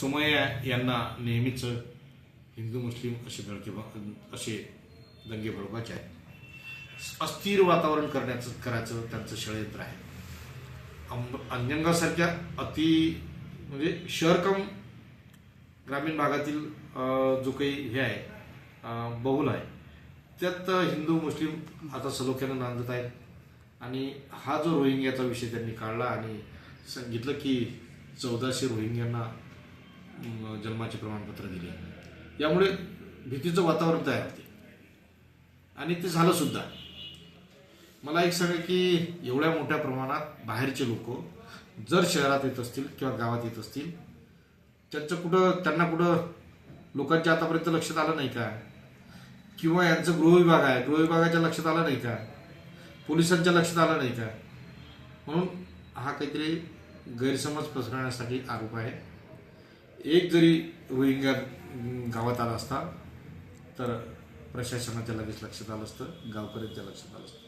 सुमय्या यांना नेहमीच हिंदू मुस्लिम असे दडके असे दंगे भडकायचे आहेत. अस्थिर वातावरण करण्याचं करायचं त्यांचं षडयंत्र आहे. अंब अन्यंगासारख्या अति म्हणजे शहरकम ग्रामीण भागातील जो काही हे आहे बहुल आहे त्यात हिंदू मुस्लिम आता सलोख्यानं नांदत आहेत. आणि हा जो रोहिंग्याचा विषय त्यांनी काढला आणि सांगितलं की चौदाशे रोहिंग्यांना जन्माचे प्रमाणपत्र दिले. यामुळे भीतीचं वातावरण तयार होते. आणि ते झालं सुद्धा. मला एक सांगा की एवढ्या मोठ्या प्रमाणात बाहेरचे लोक जर शहरात येत असतील किंवा गावात येत असतील त्यांचं कुठं त्यांना कुठं लोकांच्या आतापर्यंत लक्षात आलं नाही का? किंवा यांचं गृहविभाग आहे गृहविभागाच्या लक्षात आलं नाही का? पोलिसांच्या लक्षात आलं नाही का? म्हणून हा काहीतरी गैरसमज पसरवण्यासाठी आरोप आहे. एक जरी रोहिंग्या गावात आला असता तर प्रशासनाच्या लगेच लक्षात आलं असतं गावकऱ्यांच्या लक्षात आलं असतं.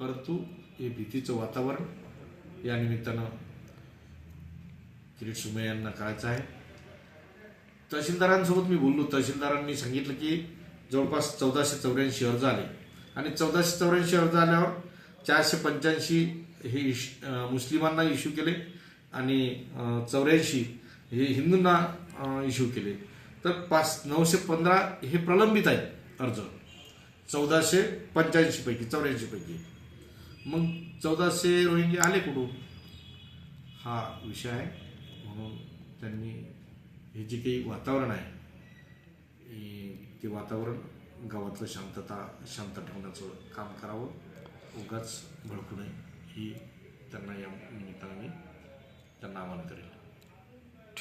परंतु हे भीतीचं वातावरण या निमित्तानं किरीट सुमे यांना कळायचं आहे. तहसीलदारांसोबत मी बोललो. तहसीलदारांनी सांगितलं की जवळपास चौदाशे चौऱ्याऐंशी अर्ज आले. आणि चौदाशे चौऱ्याऐंशी अर्ज आल्यावर चारशे पंच्याऐंशी हे इश मुस्लिमांना इश्यू केले. आणि चौऱ्याऐंशी हे हिंदूंना इश्यू केले. तर पाच नऊशे पंधरा हे प्रलंबित आहेत अर्ज. चौदाशे पंच्याऐंशी पैकी चौऱ्याऐंशी पैकी. मग चौदाशे रोहिंगे आले कुठून? हा विषय आहे. म्हणून त्यांनी हे जे काही वातावरण आहे ते वातावरण गावातलं शांतता शांत ठेवण्याचं काम करावं. उगाच भडकू नये. ही त्यांना या निमित्ताने त्यांना आवाहन करेल